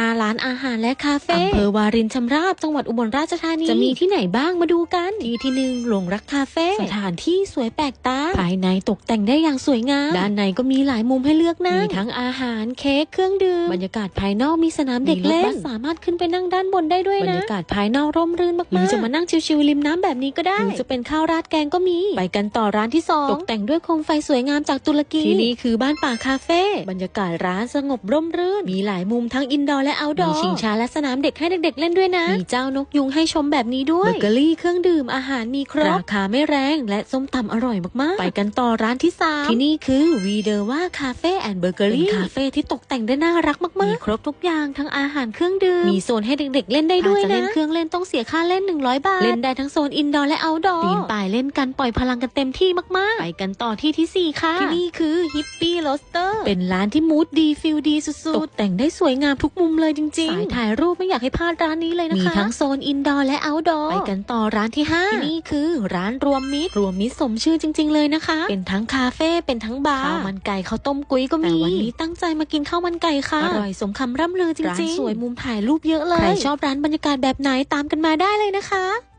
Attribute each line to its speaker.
Speaker 1: 5ร้านอาหารและคาเฟ่อำเภอวารินชำราบจังหวัดอุบลราชธานี จะมีที่ไหนบ้างมาดูกัน ที่ที่หนึ่งหลงรักคาเฟ่สถานที่สวยแปลกตา ภายในตกแต่งได้อย่างสวยงาม ด้านในก็มีหลายมุมให้เลือกนั่งมีทั้งอาหารเค้กเครื่องดื่ม บรรยากาศภายนอกมีสนามเด็กเล่นสามารถขึ้นไปนั่งด้านบนได้ด้วยนะ บรรยากาศภายนอกร่มรื่นมากๆหรือจะมานั่งชิวๆริมน้ำแบบนี้ก็ได้หรือจะเป็นข้าวราดแกงก็มี ไปกันต่อร้านที่สองตกแต่งด้วยโคมไฟสวยงามจากตุรกีที่นี่คือบ้านป่าคาเฟ่บรรยากาศร้านสงบร่มรื่นมีหลายมุมทั้งอินดอร์และเอาท์ดอร์มีชิงช้าและสนามเด็กให้เด็กๆเล่นด้วยนะ มีเจ้านกยุงให้ชมแบบนี้ด้วยเบเกอรี่เครื่องดื่มอาหารมีครบราคาไม่แรงและส้มตำอร่อยมากๆ ไปกันต่อร้านที่สามที่นี่คือวีเดอร์ว่าคาเฟ่แอนด์เบเกอรี่เป็นคาเฟ่ที่ตกแต่งได้น่ารักมากๆ มีครบทุกอย่างทั้งอาหารเครื่องดื่ม มีโซนให้เด็กๆ เล่นได้ด้วยนะ จะเล่นเครื่องเล่นต้องเสียค่าเล่น 100 บาท เล่นได้ทั้งโซนอินดอร์และเอาท์ดอร์ปีนป่ายเล่นกันปล่อยพลังกันเต็มที่มากๆ ไปกันต่อที่ที่สี่ค่ะ ที่นี่คือฮิปปี้โรสเตอร์เป็นร้านที่มูดดีฟิลดีสุดๆ ตกแต่งได้สวยงามทุกมุมเลยจริงๆ สายถ่ายรูปไม่อยากให้พลาดร้านนี้เลยนะคะ มีทั้งโซนอินดอร์และเอาท์ดอร์ ไปกันต่อร้านที่5ที่นี่คือร้านรวมมิตร รวมมิตรสมชื่อจริง ๆ เลยนะคะ เป็นทั้งคาเฟ่ เป็นทั้งบาร์ ข้าวมันไก่ข้าวต้มกุ้ยก็มีแต่วันนี้ตั้งใจมากินข้าวมันไก่ค่ะ อร่อยสมคำร่ำลือจริงๆ ร้านสวยมุมถ่ายรูปเยอะเลย ใครชอบร้านบรรยากาศแบบไหนตามกันมาได้เลยนะคะ